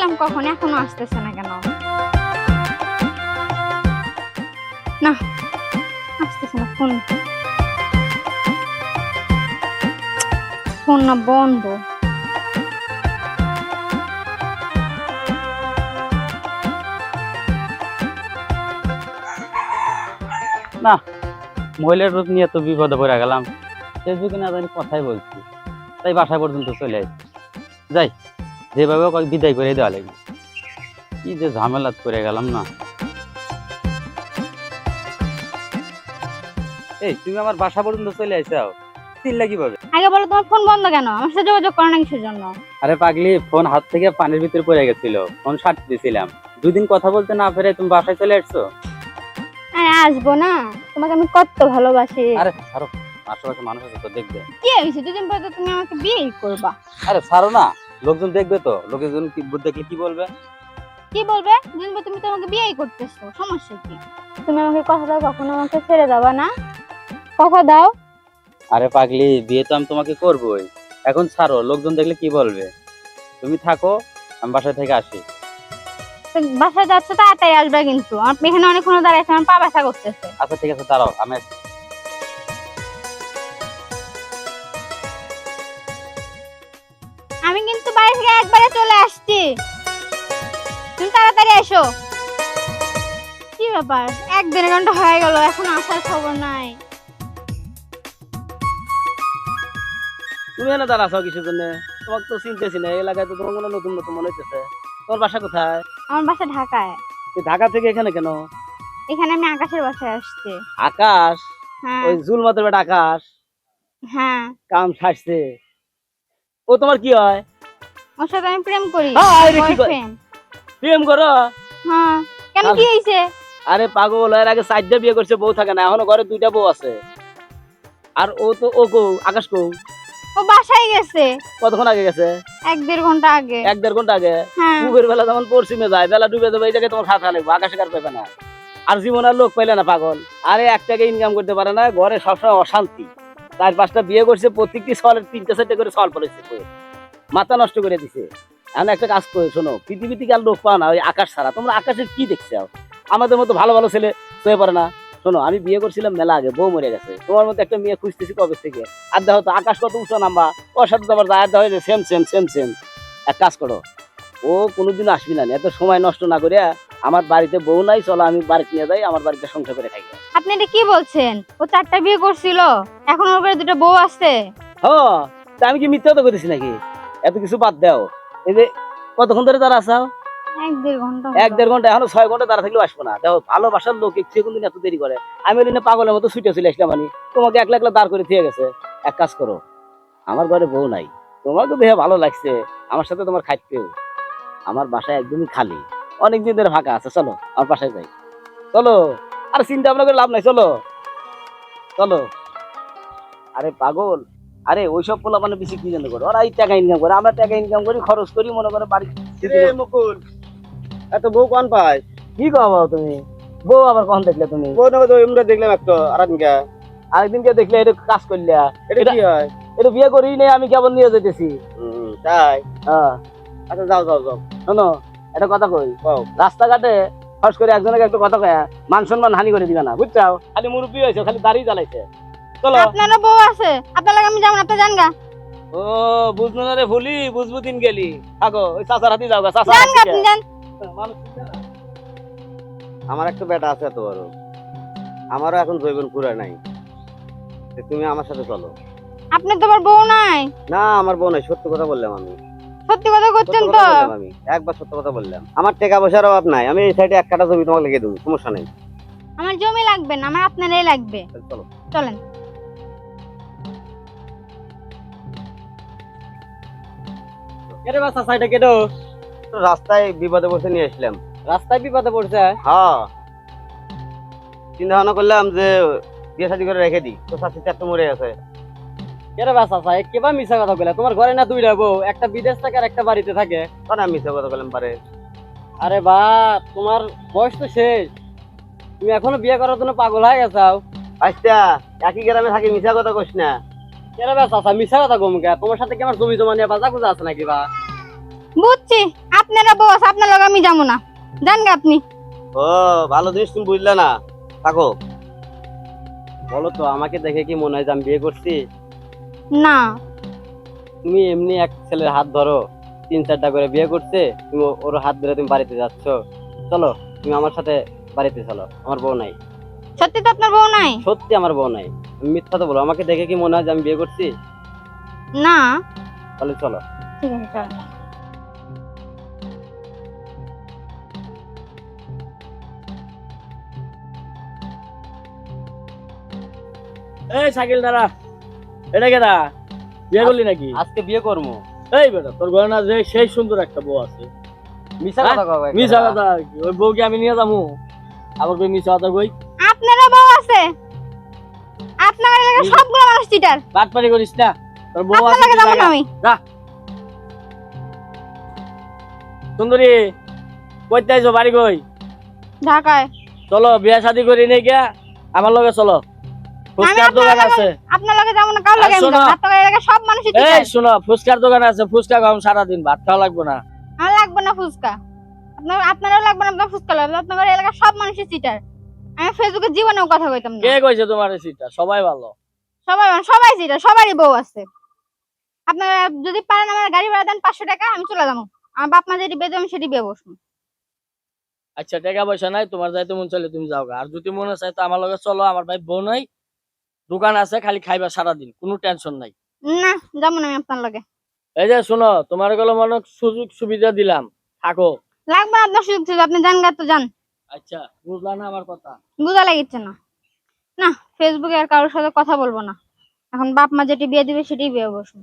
আসছিলাম কখন, এখনও আসতেছে না কেন? না, আসতেছে না, ফোন। ফোন না, বন্ধ। না, মহিলার রূপ নিয়ে তো বিপদে পড়ে গেলাম। ফেসবুকে না জানি কথাই বলছি। তাই বাসায় পর্যন্ত চলে আসছি। যাই। যেভাবে বিদায় করে দেওয়া লাগবে। কি যে ঝামেলাত করে গেলাম না। এই তুমি আমার বাসা পর্যন্ত চলে আইসাও। চিল্লা কীভাবে আগে বলো তোমার ফোন বন্ধ কেন? আমার সাথে যোগাযোগ করো না কিসের জন্য? আরে পাগলি ফোন হাত থেকে পানির ভিতরে পড়ে গেছিল। ফোন সাট দিয়েছিলাম দুদিন কথা বলতে না পেরে তুমি বাসায় চলে আসছো? আরে আসব না। তোমাকে আমি কত ভালোবাসি। আরে ছাড়ো আশেপাশে মানুষ আছে তো দেখবে। কি হয়েছে? দুদিন পরে তো তুমি আমাকে বিয়ে করবা। আরে ছাড়ো না। লোকজন দেখবে তো? লোকজন কি দেখলে কি বলবে? কি বলবে? পর তুমি তো আমাকে বিয়ে করতেছো সমস্যা কি? তুমি আমাকে কথা দাও কখনো আমাকে ছেড়ে যাবা না? কথা দাও। আরে পাগলি বিয়ে তো আমি তোমাকে করবোই। এখন ছাড়ো লোকজন দেখলে কি বলবে? তুমি থাকো আমি বাসা থেকে আসি। তো বাসায় যাচ্ছ তাড়াতাড়ি আসবে কিন্তু। আমার এখানে অনেকক্ষণ দাঁড়াইছে আমার পা ব্যথা করতেছে। আচ্ছা ঠিক আছে দাঁড়াও। আমি তাড়াতাড়ি এসো। কি ব্যাপার? এক দেড় ঘণ্টা হয়ে গেল এখন আসার খবর নাই। তুমি এনে দাঁড়াছো কিছুর জন্য? তোমাকে তো চিনতেছি না এই এলাকায় তো তোমার কোনো নতুন নতুন মনে হইতেছে। তোমার বাসা কোথায়? আমার বাসা ঢাকায়। ঢাকা থেকে এখানে কেন? এখানে আমি আকাশের বাসায় আসছি। আকাশ? হ্যাঁ। ওই জুল মাতের বেটা আকাশ? হ্যাঁ। কাম সাজছে ও তোমার কি হয়? ওর সাথে আমি প্রেম করি। হায় প্রেম করো। হ্যাঁ কেন আর- কি হয়েছে আরে পাগল এর আগে বিয়ে করছে বউ থাকে না এখনও ঘরে দুইটা বউ আছে। আর ও তো ও কৌ আকাশ কৌ ও বাসায় গেছে। কতক্ষণ আগে গেছে? এক দেড় ঘণ্টা আগে। এক দেড় ঘণ্টা আগে? হ্যাঁ। বেলা পশ্চিমে যায় বেলা ডুবে যাবে এই জায়গায় তোমার খাতা লাগবে আকাশে কার পাবে না। আর জীবন আর লোক পাইলে না পাগল। আরে এক টাকা ইনকাম করতে পারে না ঘরে সবসময় অশান্তি। চার পাঁচটা বিয়ে করছে প্রত্যেকটি সলের তিনটে চারটে করে সল পড়েছে মাথা নষ্ট করে দিছে। এখন একটা কাজ করে শোনো পৃথিবী থেকে আর লোক পাও না ওই আকাশ ছাড়া। তোমরা আকাশের কি দেখছ? আমাদের মতো ভালো ভালো ছেলে হয়ে পারে না। শোনো আমি বিয়ে করছিলাম মেলা আগে বউ মরে গেছে। তোমার মতো একটা মেয়ে খুঁজতেছি কবে থেকে? আর দেখো তো আকাশ কত উঁচু নাম্বা ওর সাথে তো আবার যায় দেখো সেম সেম সেম সেম এক কাজ করো ও কোনোদিন আসবি না এত সময় নষ্ট না করে আমার বাড়িতে বউ নাই চলো আমি বাড়িতে নিয়ে যাই আমার বাড়িতে সংসার করে খাই। আপনি এটা কি বলছেন? ও চারটা বিয়ে করছিল এখন ওর ঘরে দুটো বউ আছে হ তা আমি কি মিথ্যা তো করেছি নাকি? এত কিছু বাদ দাও। এই যে কতক্ষণ ধরে তারা আসাও এক দেড় ঘণ্টা এখনও ছয় ঘণ্টা তারা থাকলেও আসব না। দেখো ভালোবাসার লোক কোনদিন এত দেরি করে। আমি ওই পাগলের মতো ছুটে চলে আসলাম আমি। তোমাকে একলা একলা দাঁড় করে দিয়ে গেছে। এক কাজ করো আমার ঘরে বউ নাই। তোমাকে দেখে ভালো লাগছে আমার সাথে তোমার খাইতেও আমার বাসা একদমই খালি। অনেক দিন ধরে ফাঁকা আছে চলো আমার বাসায় যাই। চলো আর চিন্তা ভাবনা করে লাভ নাই চলো। চলো। আরে পাগল আরে ওইসব পোলা মানে বেশি কি জানো করো? ওরা এই টাকা ইনকাম করে আমরা টাকা ইনকাম করি খরচ করি মনে করে বাড়ি মুকুল এত বউ কোন পায়? কি কও তুমি? বউ আবার কখন দেখলে তুমি? বউ না তো আমরা দেখলাম একটা আর আজকে আরেকদিনকে দেখলে এটা কাজ করলে। এটা কি হয়? এটা বিয়ে করি নেই আমি কেবল নিয়ে যেতেছি তাই? হ্যাঁ। আচ্ছা যাও যাও যাও। শোনো একটা কথা কই। রাস্তাঘাটে ফস করে একজনকে একটা কথা কয়া মান সম্মান হানি করে দিবে না বুঝছাও? খালি মুরব্বী হয়েছে খালি দাড়ি জ্বালাইছে। চলো। আপনারও বউ আছে। আপনার লাগে আমি যাব না আপনি যান গা। ও না রে ভুলি বুঝব দিন গেলি। থাকো ওই চাচার হাতি যাও গা চাচার যান গা আপনি যান। আমার একটা বেটা আছে এত বড়। আমারও এখন জৈবন পুরা নাই। তো তুমি আমার সাথে চলো। আপনার তো আবার বউ নাই? না আমার বউ নাই সত্য কথা বললাম আমি। সত্যি কথা করছেন তো? আমি একবার সত্য কথা বললাম। আমার টাকা পয়সার অভাব নাই আমি এই সাইডে এক কাটা জমি তোমাকে লিখে দেবো সমস্যা নেই। আমার জমি লাগবে না আমার আপনারই লাগবে। চলো। চলেন। কেটে বা চাচা এটা কেটো রাস্তায় বিপদে বসে নিয়ে আসলাম। রাস্তায় বিপদে পড়ছে? হ্যাঁ। চিন্তা ভাবনা করলাম যে বিয়ে শাদি করে রেখে দিই। তো শাশি চারটে মরে আছে কেটে বা চাচা কেবা মিশা কথা বলে তোমার ঘরে না দুইটা বউ? একটা বিদেশ থাকে আর একটা বাড়িতে থাকে। আমি মিথ্যা কথা বললাম পারে আরে বা তোমার বয়স তো শেষ। তুমি এখনও বিয়ে করার জন্য পাগল হয়ে গেছাও। আচ্ছা একই গ্রামে থাকি মিথ্যা কথা কইস না। কেন মিশা কথা তোমার সাথে কি আমার জমি জমা নিয়ে বাজা কুজা আছে নাকি বা? বুঝছি আপনারা বস আপনার লগে আমি যাব না। জান গে আপনি। ও ভালো জিনিস তুমি বুঝলে না। থাকো। বলো তো আমাকে দেখে কি মনে হয় যে আমি বিয়ে করছি? না। তুমি এমনি এক ছেলের হাত ধরো তিন চারটা করে বিয়ে করছে তুমি ওর হাত ধরে তুমি বাড়িতে যাচ্ছ। চলো তুমি আমার সাথে বাড়িতে চলো আমার বউ নাই। সত্যি তো আপনার বউ নাই? সত্যি আমার বউ নাই। তুমি মিথ্যা তো বলো আমাকে দেখে কি মনে হয় যে আমি বিয়ে করছি? না। তাহলে চলো। ঠিক আছে চল। এই সাইকেল দাঁড়া এটা কেডা বিয়ে করলি নাকি? আজকে বিয়ে করব। এই বেটা তোর ঘরে না যে সেই সুন্দর একটা বউ আছে। মিশা হ্যাঁ? কথা কও মিশা কথা। কি। ওই বউকে আমি নিয়ে যাব আবার কই মিশা কথা কই। আপনারও বউ আছে? আপনার সবগুলো মানুষ চিটার বাটপারি করিস না তোর বউ আছে লাগে না সুন্দরী আইছো বাড়ি কই? ঢাকায়। চলো বিয়া শাদি করি নাই গিয়া আমার লগে চলো। ফুচকার দোকান আছে। আপনার লাগে যাব না কার লাগে আমি? আপনার এলাকার সব মানুষই এই চিটার শোনো ফুচকার দোকান আছে ফুচকা খাম সারাদিন ভাত খাওয়া লাগবে না। আমার লাগবে না ফুচকা। আপনার আপনারও লাগবে না আপনার ফুচকা লাগবে আপনার এলাকার সব মানুষই চিটার আমি ফেসবুকে জীবনেও কথা কইতাম না। কে কইছে তোমার সিটটা সবাই ভালো। সবাই সবাই চিটার সবারই বউ আছে। আপনারা যদি পারেন আমার গাড়ি ভাড়া দেন পাঁচশো টাকা আমি চলে যাব। আমার বাপ মা যেটি বেঁধে আমি সেটি বিয়ে বসবো। আচ্ছা টাকা পয়সা নাই তোমার যাইতে মন চাইলে তুমি যাও। আর যদি মনে চাই তো আমার লগে চলো আমার ভাই বউ নাই দোকান আছে খালি খাইবা সারাদিন কোনো টেনশন নাই। না যাব না আমি আপনার লগে। এই যে শোনো তোমারগুলো মনে সুযোগ সুবিধা দিলাম। থাকো। লাগবে আপনার সুযোগ সুবিধা আপনি যান গা তো যান। আচ্ছা বুঝলা না আমার কথা? বুঝা লাগিচ্ছে না। না ফেসবুকে আর কারোর সাথে কথা বলব না। এখন বাপ মা যেটি বিয়ে দিবে সেটি বিয়ে বসবো।